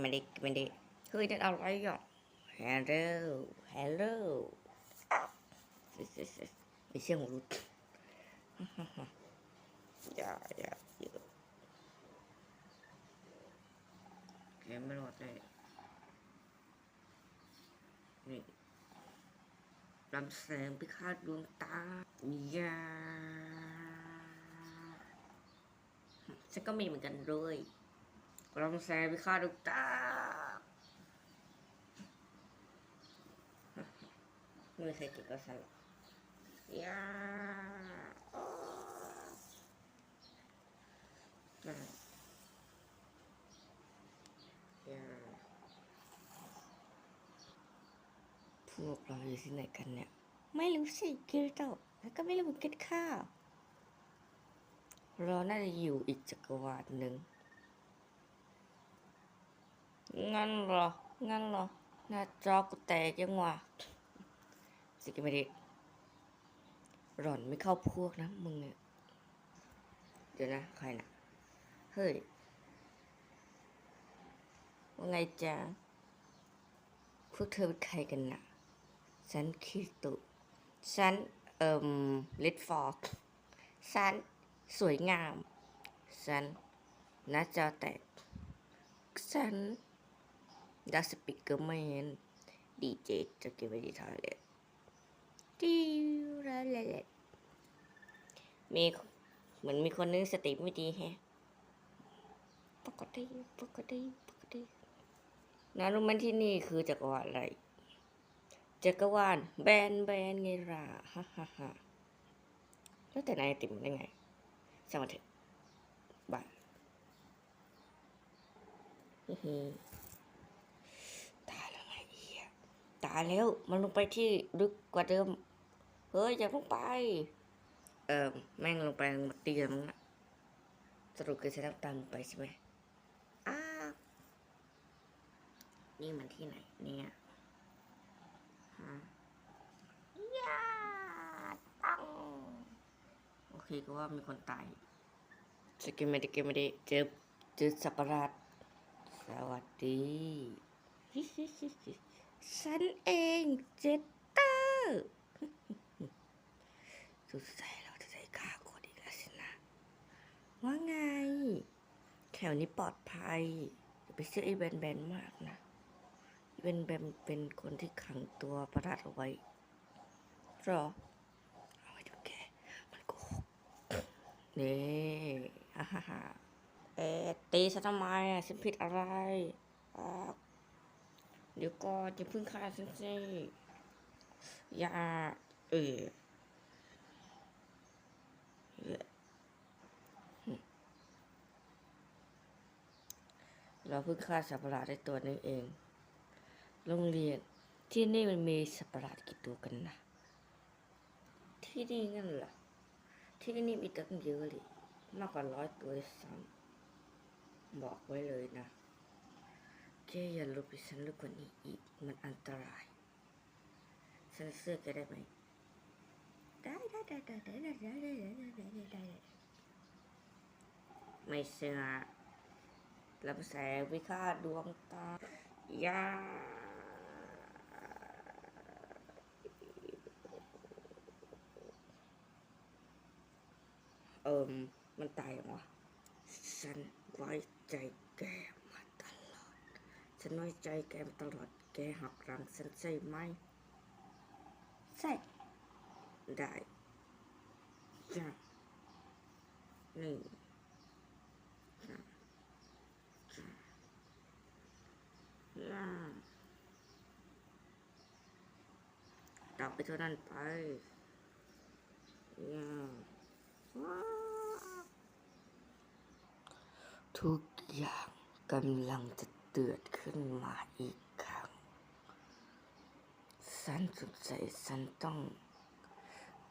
ไม่ได้ไม่ได้เฮ้ยนั่นอะไรอะ hello hello ไม่เชื่อหูรุดอย่าอย่าอย่าแกไม่รอดเลยนี่ลำแสงพิฆาตดวงตาอย่าฉันก็มีเหมือนกันเลย ลำแสงพิฆาตดวงตาไม่มีใครเก็บก็สลับอย่าอ้อนั่นอย่าพวกเราอยู่ที่ไหนกันเนี่ย ไม่รู้สิคิริโตะแล้วก็ไม่รู้เหมือนกันค่ะเราน่าจะอยู่อีกจักรวาลหนึ่ง งั้นเหรอ งั้นเหรอ หน้าจอกูแตกยังวะสิกิไม่ด้หล่อนไม่เข้าพวกนะมึงเนี่ย เดี๋ยวนะ ใครนะเฮ้ย ว่าไงจ๊ะ พวกเธอเป็นใครกันนะฉันคิดตุฉัน เอ่มลิทฟอร์ดฉัน สวยงามฉันหน้าจอแตกฉัน ดัสปีกเกอร์แมนดีเจจะเก็บไว้ที่ทอยเลยดิวละละละมีเหมือนมีคนนึงสติไม่ดีแฮะปกติปกติปกตินารู้ไหมันที่นี่คือจักรวาลอะไร จักรวาลแบนแบนไงล่ะฮ่าฮ่าฮ่าแล้วแต่นายติมได้ไงสวัสดีบายฮิฮิ ตายแล้วไงเหี้ย ตายแล้ว มันลงไปที่ลึกกว่าเดิม เฮ้ย อย่าลงไป เออแม่งลงไปมดตีแล้วมั้งนะสรุปคือฉันต้องตามลไปใช่ไหมอ้านี่มันที่ไหนเนี่ยฮะยาตังโอเคก็ว่ามีคนตายสกิมไม่ได้เกมไม่ได้เจอเจอสัตว์ประหลาดสวัสดี ฉันเองเจตเตอร์สุดใจเราจะได้ฆ่าคนอีกแล้วสินะ ว่าไง แถวนี้ปลอดภัยอย่าไปเชื่อไอ้แบนแบนมากนะแบนแบนเป็นคนที่ขังตัวประหลาดเอาไว้หรอเอาไว้ดูแกมันโกหกนี่ฮ่าฮ่าเอ๊ตีฉันทำไมอะฉันผิดอะไรอ่า เดี๋ยวก่อนจะพึ่งฆ่าฉันสิอย่าเออเราเพิ่งฆ่าสัตว์ประหลาดได้ตัวนึงเอง โรงเรียนที่นี่มันมีสัตว์ประหลาดกี่ตัวกันนะ ที่นี่งั้นเหรอที่นี่มีตั้งเยอะเลย มากกว่าร้อยตัวซ้ำบอกไว้เลยนะ่อย่าลบไปฉันลึกกว่านี้อีก มันอันตราย ฉันเสื้อแกได้ไหม ได้ได้ได้ได้ได้ได้ได้ได้ได้ได้ได้ได้ไม่เสื้อลำแสงวิฆาตดวงตายาเอิมมันตายยังวะฉันไว้ใจ ฉันไว้ใจแกมาตลอด แกหักหลังฉันใช่ไหม ใช่ ได้จ้ะหนึ่งสองสามย่าตอบไปเท่านั้นไปย่าว้าทุกอย่างกำลังจะ เตือดขึ้นมาอีกครั้ง ฉันสงสัยฉันต้อง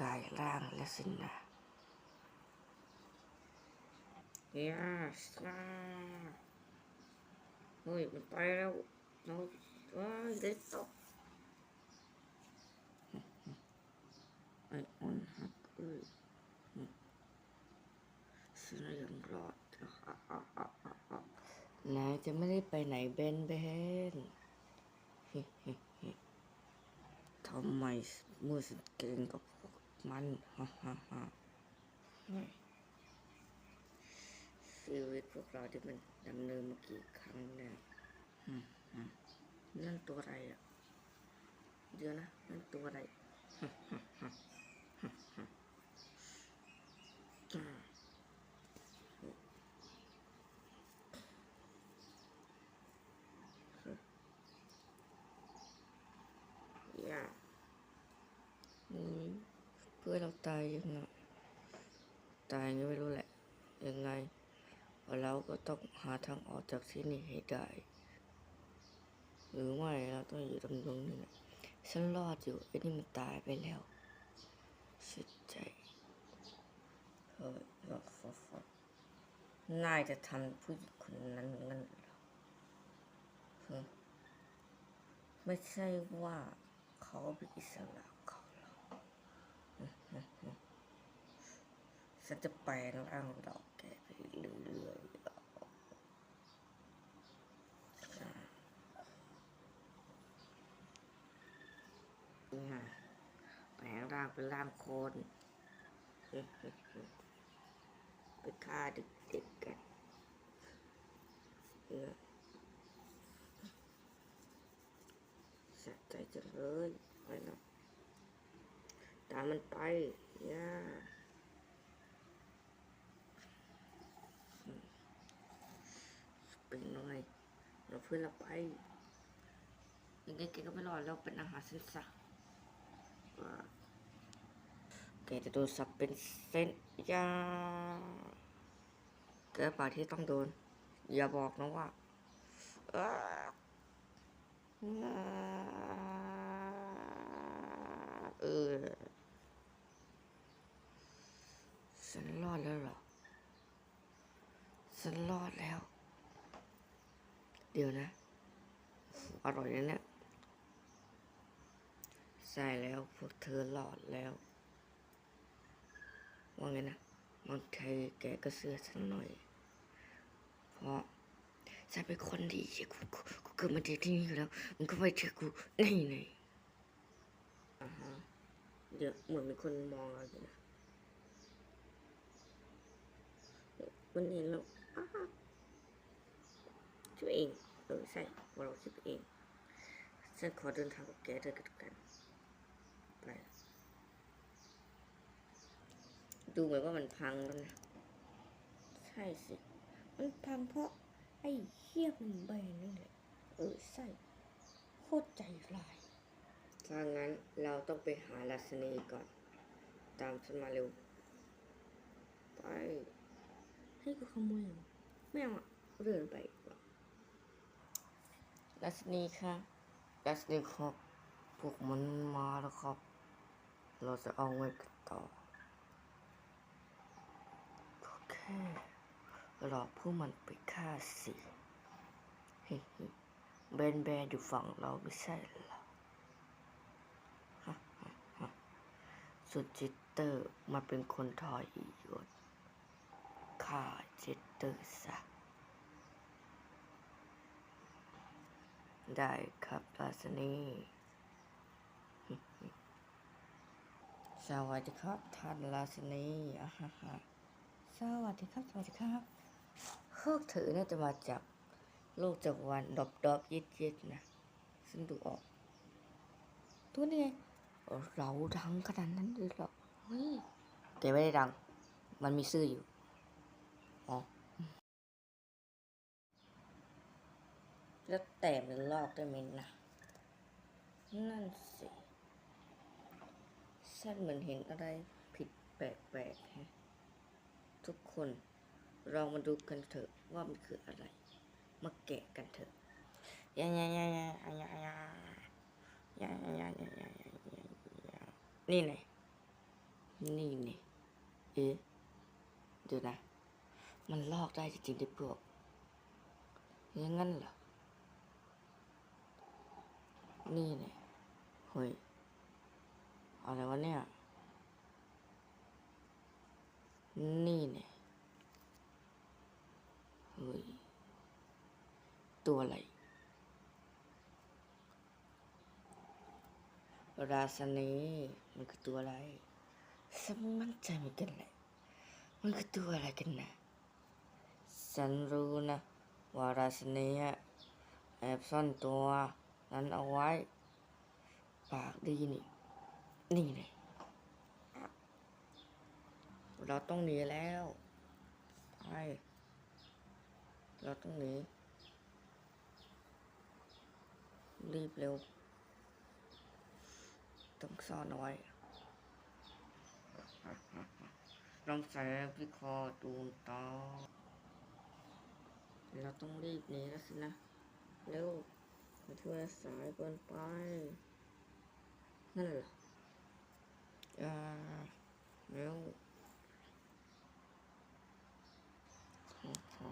กายร่างแล้วสินะ yes อ่าเฮ้ยมันไปแล้วเราว้ายได้ตกไอ้ออนหักเอ้ยฉันยังรอดนา ยจะไม่ได้ไปไหนเบนเบนทำไมมือสเก่งกับพวกมันฮ่าฮ่าฮ่าชีวิตพวกเราที่มันดำเนินมากี่ครั้งแล้วอืมอืมนั่นตัวอะไรอะ เดี๋ยวนะ นั่นตัวอะไรฮ่าฮ่าฮ่าฮ่าฮ่าอืมอย่าอืมเพื่อนเรา ตายยังไงตายยังไม่รู้แหละ ยังไง เราก็ต้องหาทางออกจากที่นี่ให้ได้ หรือไม่เราต้องอยู่ตรงนี้แหละฉันรอดอยู่ไอ้นี่มันตายไปแล้วเสุดใจเฮ้ยรอดฟอฟนายจะทำผู้หญิงคนนั้นงั้นหรอฮะไม่ใช่ว่าเขาเป็นอิสระเขารอก อืมอืมอืมฉันจะแปลงร่างดอกแกไปเรื่อยๆนี่ค่ะแปลงร่างเป็นร่างโคนไปฆ่าเด็กๆกันเนี่ยสะใจจังเลยไปนะ ตามมันไปย่าอืมเป็นหน่อยเราเพื่อนเราไปยังไงแกก็ไม่รอดแล้วเป็นอาหารเส้นสักว่าแกจะโดนสับเป็นเส้นยาแกป่าที่ต้องโดน อย่าบอกนะว่าเออเออ ฉันรอดแล้วหรอ ฉันรอดแล้ว เดี๋ยวนะ อร่อยนะเนี่ยใช่แล้วพวกเธอหลอดแล้ว ว่าไงนะบางทีแกก็เสื้อฉันหน่อย เพราะฉันเป็นคนดีกูกูเกิดมาดีที่นี่อยู่แล้ว มันก็ไม่เชื่อกูนี่นี่อ่าฮะเดี๋ยวเหมือนมีคนมองเราอยู่นะ มันเห็นแล้วช่วยเอง เออใช่เราคิดเอง ฉันขอเดินทางกับแกเดินกันกันไปดูเหมือนว่ามันพังแล้วนะ ใช่สิ มันพังเพราะไอ้เหี้ยมันใบนั่แหละ เออใช่โคตรใจร้ายถ้างั้นเราต้องไปหาลัสนีก่อน ตามฉันมาเร็ว ไป ให้กูขโมยเหรอไม่เอาอะเดินไปดีกว่าลัสนีค่ะลัสนีครับพวกมันมาแล้วครับ เราจะเอาไงกันต่อก็แค่รอพวกมันไปฆ่าสิเฮ้ยแบนแบนอยู่ฝั่งเราไม่ใช่เหรอฮะฮะฮะส่วนจิตเตอร์มาเป็นคนทอยอีย ศฆ่าจิตตอร์ซะได้ครับราสนีสวัสดีครับท่านราสนีอ่าฮะฮะสวัสดีครับ สวัสดีครับพวกเธอน่าจะมาจากโลกจักรวาลดอบดอบยิดยิดนะ ซึ่งดูออก ตัวนี้เราดังขนาดนั้นเลยเหรอเฮ้ยแกไม่ได้ดัง มันมีซื่ออยู่ อ๋อ แล้วแต่มันลอกได้ไหมนะ นั่นสิฉันเหมือนเห็นอะไรผิดแปลกๆฮะ ทุกคนเรามาดูกันเถอะว่ามันคืออะไร มาแกะกันเถอะยายายายายายายายายายายายานี่ไงนี่ไงเอ๊ะเดี๋ยวนะ มันลอกได้จริงๆดิพวกอย่างงั้นเหรอ นี่เนี่ยเฮ้ย อะไรวะเนี่ย นี่เนี่ยเฮ้ย ตัวอะไร ราสนีมันคือตัวอะไรฉันมั่นใจเหมือนกันแหละมันคือตัวอะไรกันนะฉันรู้นะ ว่าราสนีอะแอบซ่อนตัว นั้นเอาไว้ ปากดีนี่ นี่เลยเราต้องหนีแล้วไปเราต้องหนีรีบเร็ว ต้องซ่อนเอาไว้ต้องใส่พี่คอตูนตอเราต้องรีบหนีแล้วสินะ เร็ว มาช่วยสายเกินไป นั่นแหรออ่าแล้วขอขอ